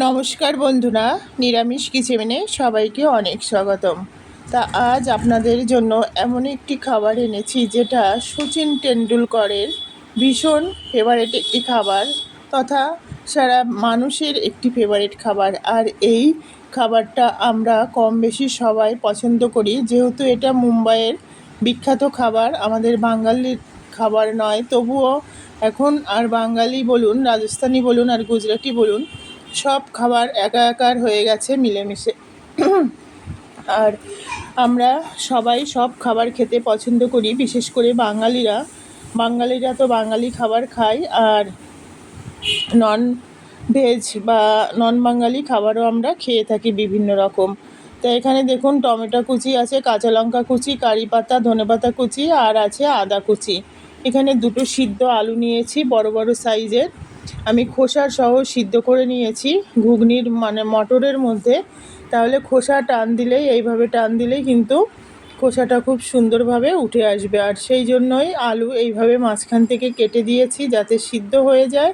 নমস্কার বন্ধুরা, নিরামিষ কিচেনে সবাইকে অনেক স্বাগতম। তা আজ আপনাদের জন্য এমন একটি খাবার এনেছি যেটা সচিন টেন্ডুলকরের ভীষণ ফেভারেট একটি খাবার তথা সারা মানুষের একটি ফেভারিট খাবার। আর এই খাবারটা আমরা কম বেশি সবাই পছন্দ করি, যেহেতু এটা মুম্বাইয়ের বিখ্যাত খাবার, আমাদের বাঙালির খাবার নয়। তবুও এখন আর বাঙালি বলুন, রাজস্থানি বলুন আর গুজরাটি বলুন সব খাবার একা একার হয়ে গেছে, মিলেমিশে। আর আমরা সবাই সব খাবার খেতে পছন্দ করি, বিশেষ করে বাঙালিরা। বাঙালিরা তো বাঙালি খাবার খায়, আর নন ভেজ বা নন বাঙালি খাবারও আমরা খেয়ে থাকি বিভিন্ন রকম। তো এখানে দেখুন, টমেটো কুচি আছে, কাঁচা লঙ্কা কুচি, কারি পাতা, ধনে পাতা কুচি, আর আছে আদা কুচি। এখানে দুটো সিদ্ধ আলু নিয়েছি, বড় বড় সাইজের। আমি খোসার সহ সিদ্ধ করে নিয়েছি ঘুগনির মানে মটরের মধ্যে। তাহলে খোসা টান দিলেই, এইভাবে টান দিলেই কিন্তু খোসাটা খুব সুন্দরভাবে উঠে আসবে। আর সেই জন্যই আলু এইভাবে মাঝখান থেকে কেটে দিয়েছি যাতে সিদ্ধ হয়ে যায়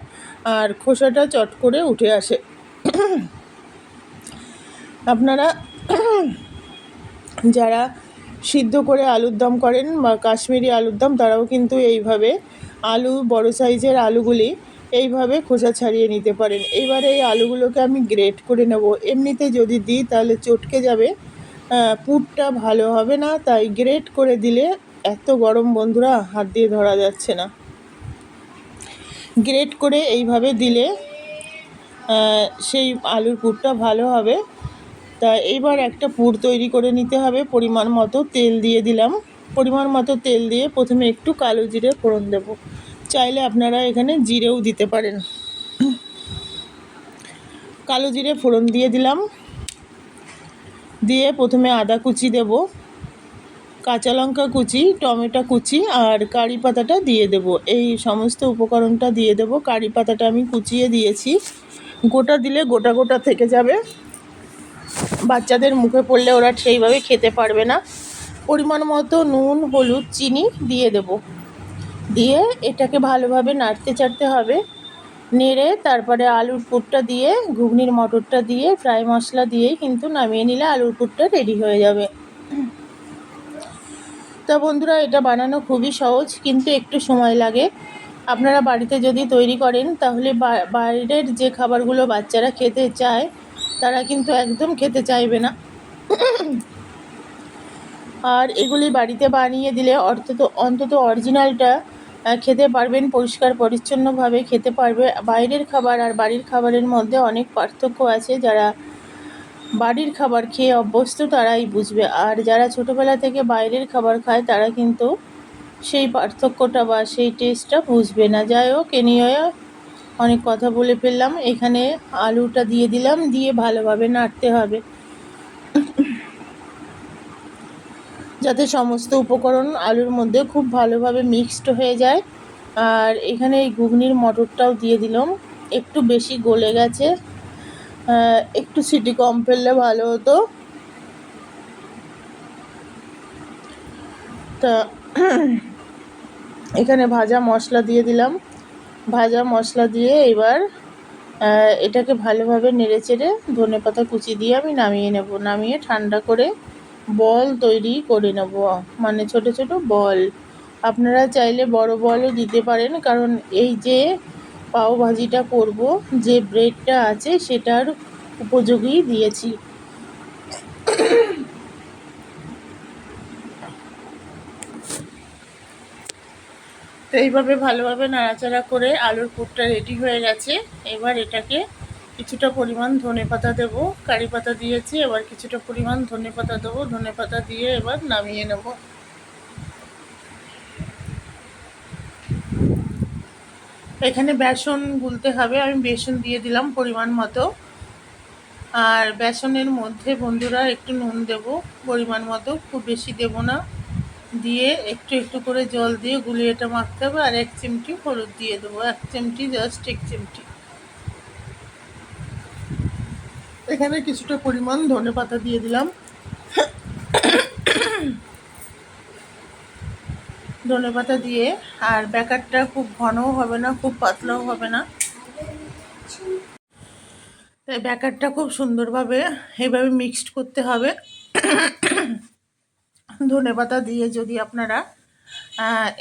আর খোসাটা চট করে উঠে আসে। আপনারা যারা সিদ্ধ করে আলুর দম করেন বা কাশ্মীরি আলুর দম, তারাও কিন্তু এইভাবে আলু, বড় সাইজের আলুগুলি এইভাবে খোসা ছাড়িয়ে নিতে পারেন। এবার এই আলুগুলোকে আমি গ্রেট করে নেব। এমনিতে যদি দিই তাহলে চটকে যাবে। পুরটা ভালো হবে না, তাই গ্রেট করে দিলে এত গরম বন্ধুরা হাত দিয়ে ধরা যাচ্ছে না। গ্রেট করে এইভাবে দিলে সেই আলুর পুরটা ভালো হবে। তা এবার একটা পুর তৈরি করে নিতে হবে। পরিমাণ মতো তেল দিয়ে দিলাম। পরিমাণ মতো তেল দিয়ে প্রথমে একটু কালো জিরে ফোড়ন দেবো। চাইলে আপনারা এখানে জিরেও দিতে পারেন। কালো জিরে ফোড়ন দিয়ে দিলাম। দিয়ে প্রথমে আদা কুচি দেব, কাঁচা লঙ্কা কুচি, টমেটো কুচি আর কারি পাতাটা দিয়ে দেব। এই সমস্ত উপকরণটা দিয়ে দেব। কারি পাতাটা আমি কুচিয়ে দিয়েছি। গোটা দিলে গোটা গোটা থেকে যাবে। বাচ্চাদের মুখে পড়লে ওরা সেইভাবে খেতে পারবে না। পরিমাণ মতো নুন, হলুদ, চিনি দিয়ে দেবো। দিয়ে এটাকে ভালোভাবে নাড়তে চাড়তে হবে। নেড়ে তারপরে আলুর পুরটা দিয়ে, ঘুগনির মটরটা দিয়ে, ফ্রাই মশলা দিয়ে কিন্তু নামিয়ে নিলে আলুর পুরটা রেডি হয়ে যাবে। তা বন্ধুরা, এটা বানানো খুবই সহজ, কিন্তু একটু সময় লাগে। আপনারা বাড়িতে যদি তৈরি করেন, তাহলে বাইরের যে খাবারগুলো বাচ্চারা খেতে চায়, তারা কিন্তু একদম খেতে চাইবে না। আর এগুলি বাড়িতে বানিয়ে দিলে অন্তত অন্তত অরিজিনালটা খেতে পারবেন, পরিষ্কার, পরিচ্ছন্নভাবে খেতে পারবে। বাইরের খাবার আর বাড়ির খাবারের মধ্যে অনেক পার্থক্য আছে। যারা বাড়ির খাবার খেয়ে অভ্যস্ত তারাই বুঝবে। আর যারা ছোটোবেলা থেকে বাইরের খাবার খায়, তারা কিন্তু সেই পার্থক্যটা বা সেই টেস্টটা বুঝবে না। যাই হোক, এ নিয়ে অনেক কথা বলে ফেললাম। এখানে আলুটা দিয়ে দিলাম, দিয়ে ভালোভাবে নাড়তে হবে। যাতে সমস্ত উপকরণ আলুর মধ্যে খুব ভালোভাবে মিক্সড হয়ে যায়। আর এখানে এই ঘুগনির মটরটাও দিয়ে দিলাম। একটু বেশি গলে গেছে। একটু সিটি কম ফেললে ভালো হতো। তা, এখানে ভাজা মশলা দিয়ে দিলাম। ভাজা মশলা দিয়ে এবার এটাকে ভালোভাবে নেড়ে চেড়ে ধনে পাতা কুচি দিয়ে আমি নামিয়ে নেব। নামিয়ে ঠান্ডা করে বল তৈরি করে নেব মানে ছোট ছোট বল। আপনারা চাইলে বড় বলও দিতে পারেন, কারণ এই যে পাও ভাজিটা করব, যে ব্রেডটা আছে সেটার উপযোগী দিয়েছি। এইভাবে ভালোভাবে নাড়াচাড়া করে আলুর পুরটা রেডি হয়ে গেছে। এবার এটাকে কিছুটা পরিমাণ ধনে পাতা দেবো, কারি পাতা দিয়েছি, এবার কিছুটা পরিমাণ ধনে পাতা দেবো, ধনে পাতা দিয়ে এবার নামিয়ে নেব। এখানে বেসন গুলতে হবে, আমি বেসন দিয়ে দিলাম পরিমাণ মতো। আর বেসনের মধ্যে বন্ধুরা একটু নুন দেব পরিমাণ মতো, খুব বেশি দেব না। দিয়ে একটু একটু করে জল দিয়ে গুলিয়ে এটা মাখতে হবে, আর এক চিমটি হলুদ দিয়ে দেবো, এক চিমটি, জাস্ট এক চিমটি। এখানে কিছুটা পরিমাণ ধনে পাতা দিয়ে দিলাম। ধনে পাতা দিয়ে, আর ব্যাকারটা খুব ঘনও হবে না, খুব পাতলাও হবে না। তাই ব্যাটারটা খুব সুন্দরভাবে এইভাবে মিক্সড করতে হবে। ধনে পাতা দিয়ে যদি আপনারা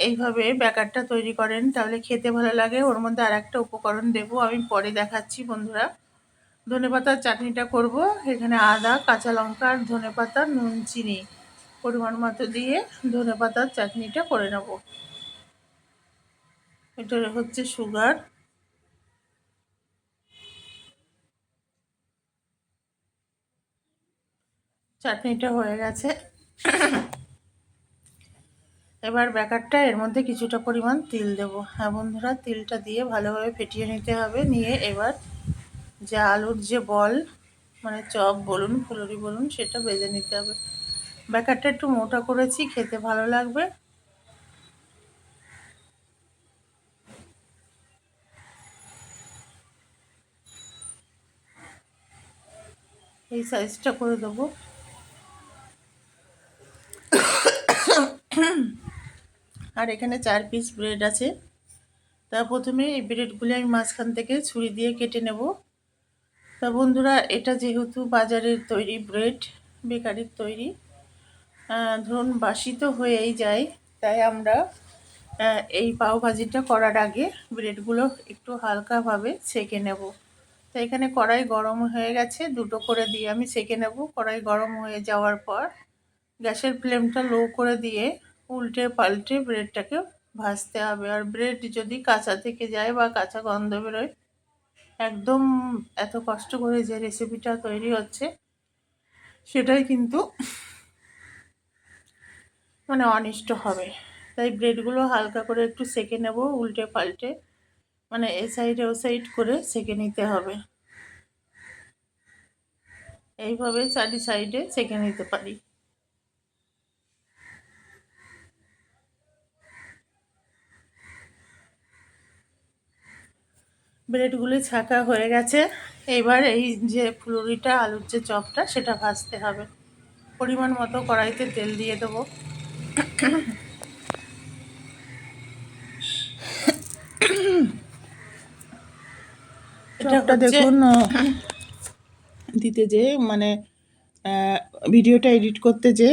এইভাবে ব্যাকারটা তৈরি করেন, তাহলে খেতে ভালো লাগে। ওর মধ্যে আর একটা উপকরণ দেবো, আমি পরে দেখাচ্ছি বন্ধুরা। ধনে পাতার চাটনিটা করব। এখানে আদা, কাঁচা লঙ্কা আর ধনে পাতা, নুন, চিনি পরিমাণ মতো দিয়ে ধনে পাতার চাটনিটা করে নেব। এটা হচ্ছে সুগার। চাটনিটা হয়ে গেছে। এবার ব্যাকারটা এর মধ্যে কিছুটা পরিমাণ তিল দেব। হ্যাঁ বন্ধুরা, তিলটা দিয়ে ভালোভাবে ফেটিয়ে নিতে হবে। নিয়ে এবার যে আলুর যে বল মানে চপ বলুন, ফুলুরি বলুন, সেটা বেজে নিতে হবে। ব্যাকারটা একটু মোটা করেছি, খেতে ভালো লাগবে। এই সাইজটা করে দেবো। আর এখানে চার পিস ব্রেড আছে। তা প্রথমে এই ব্রেডগুলি আমি মাঝখান থেকে ছুরি দিয়ে কেটে নেব। তা বন্ধুরা, এটা যেহেতু বাজারের তৈরি ব্রেড, বেকারির তৈরি ধরুন বাসি তো হয়েই যায়, তাই আমরা এই পাও ভাজিটা করার আগে ব্রেডগুলো একটু হালকাভাবে সেকে নেব। তো এখানে কড়াই গরম হয়ে গেছে, দুটো করে দিয়ে আমি সেকে নেব। কড়াই গরম হয়ে যাওয়ার পর গ্যাসের ফ্লেমটা লো করে দিয়ে উল্টে পাল্টে ব্রেডটাকে ভাজতে হবে। আর ব্রেড যদি কাঁচা থেকে যায় বা কাঁচা গন্ধ বেরোয় একদম এত কষ্ট করে যে রেসিপিটা তৈরি হচ্ছে, সেটাই কিন্তু মানে অনিষ্ট হবে। তাই ব্রেডগুলো হালকা করে একটু সেকে নেব, উল্টে পাল্টে। মানে এ সাইডে ও সাইড করে সেকে নিতে হবে। এইভাবে চারি সাইডে সেকে নিতে পারি। ব্রেডগুলি ছাঁকা হয়ে গেছে। এবার এই যে ফুলুরিটা আলুর যে চপটা সেটা ভাজতে হবে। পরিমাণ মতো কড়াইতে তেল দিয়ে দেবো। চপটা দেখুন দিতে যে মানে ভিডিওটা এডিট করতে যে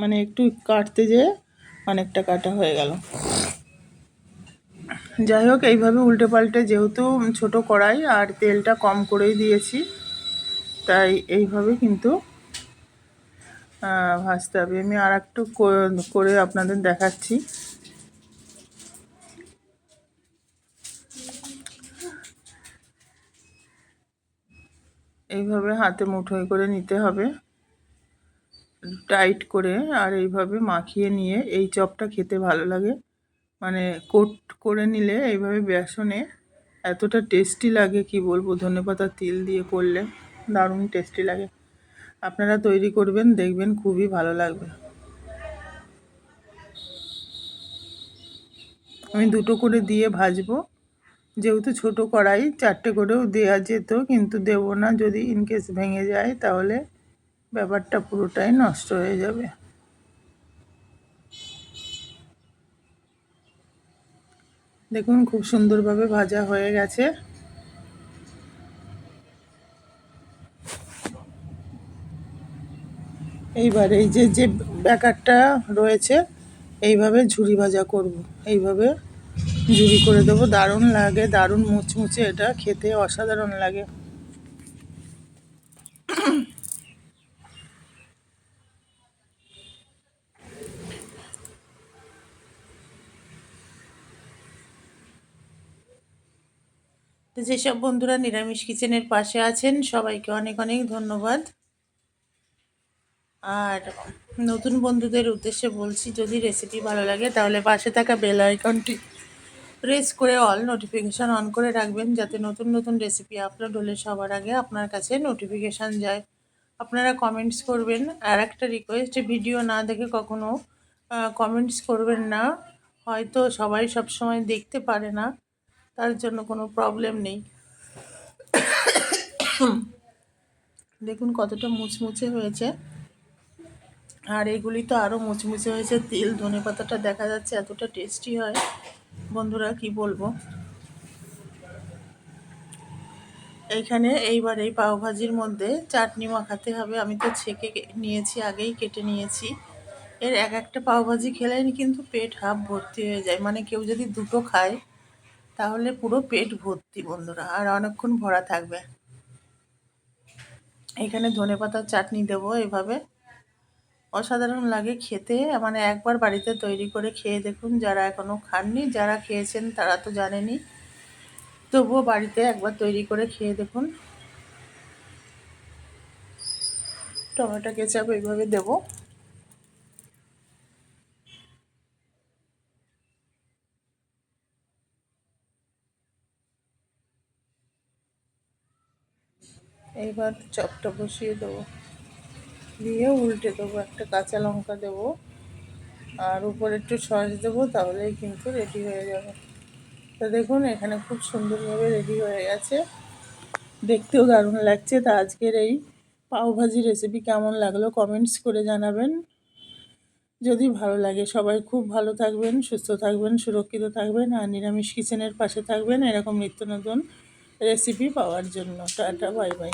মানে একটু কাটতে যে অনেকটা কাটা হয়ে গেল। যাই হোক, এইভাবে উল্টে পাল্টে যেহেতু ছোট কড়াই আর তেলটা কম করেই দিয়েছি, তাই এইভাবে কিন্তু ভাজতে হবে। আমি আর একটু করে আপনাদের দেখাচ্ছি। এইভাবে হাতে মুঠোয় করে নিতে হবে, টাইট করে, আর এইভাবে মাখিয়ে নিয়ে এই চপটা খেতে ভালো লাগে। মানে কোট করে নিলে এইভাবে বেসনে এতটা টেস্টি লাগে, কি বলব? ধনেপাতা তিল দিয়ে করলে দারুণ টেস্টি লাগে। আপনারা তৈরি করবেন, দেখবেন খুবই ভালো লাগবে। আমি দুটো করে দিয়ে ভাজবো। যেহেতু ছোট কড়াই, চারটে করেও দেওয়া যেত, কিন্তু দেবো না। যদি ইনকেস ভেঙে যায়, তাহলে ব্যাপারটা পুরোটাই নষ্ট হয়ে যাবে। দেখুন, খুব সুন্দরভাবে ভাজা হয়ে গেছে। এইবার এই যে যে ব্যাকারটা রয়েছে, এইভাবে ঝুরি ভাজা করব। এইভাবে ঝুরি করে দেবো। দারুণ লাগে, দারুণ মুচমুচে এটা, খেতে অসাধারণ লাগে। তো যেসব বন্ধুরা নিরামিষ কিচেনের পাশে আছেন, সবাইকে অনেক অনেক ধন্যবাদ। আর নতুন বন্ধুদের উদ্দেশ্যে বলছি, যদি রেসিপি ভালো লাগে, তাহলে পাশে থাকা বেল আইকনটি প্রেস করে অল নোটিফিকেশান অন করে রাখবেন, যাতে নতুন নতুন রেসিপি আপলোড হলে সবার আগে আপনার কাছে নোটিফিকেশান যায়। আপনারা কমেন্টস করবেন, আর একটা রিকোয়েস্ট ভিডিও না দেখে কখনো কমেন্টস করবেন না। হয়তো সবাই সব সময় দেখতে পারে না। তার জন্য কোনো প্রবলেম নেই। দেখুন কতটা মুচমুচে হয়েছে। আর এগুলি তো আরও মুচমুচে হয়েছে। তেল, ধনে পাতাটা দেখা যাচ্ছে এতটা টেস্টি হয়। বন্ধুরা, কি বলব? এইখানে এইবার এই পাওভাজির মধ্যে চাটনি মাখাতে হবে। আমি তো ছেঁকে নিয়েছি, আগেই কেটে নিয়েছি। এর এক একটা পাওভাজি খেলে কিন্তু পেট হাফ ভর্তি হয়ে যায়। মানে কেউ যদি দুটো খায় তাহলে পুরো পেট ভর্তি বন্ধুরা, আর অনেকক্ষণ ভরা থাকবে। এখানে ধনেপাতার চাটনি দেবো এভাবে। অসাধারণ লাগে খেতে মানে একবার বাড়িতে তৈরি করে খেয়ে দেখুন, যারা এখনও খাননি, যারা খেয়েছেন তারা তো জানেনি তবুও বাড়িতে একবার তৈরি করে খেয়ে দেখুন। টমেটো কেচাপ এইভাবে দেবো। এইবার চপটা বসিয়ে দেবো। দিয়ে উল্টে দেবো, একটা কাঁচা লঙ্কা দেবো। আর উপরে একটু সস দেবো, তাহলেই কিন্তু রেডি হয়ে যাবে। তো দেখুন, এখানে খুব সুন্দরভাবে রেডি হয়ে গেছে। দেখতেও দারুণ লাগছে। তা আজকের এই পাওভাজি রেসিপি কেমন লাগল কমেন্টস করে জানাবেন। যদি ভালো লাগে সবাই খুব ভালো থাকবেন, সুস্থ থাকবেন, সুরক্ষিত থাকবেন, আর নিরামিষ কিচেনের পাশে থাকবেন। এরকম নিত্য নতুন রেসিপি পাওয়ার জন্য টাটা বাই বাই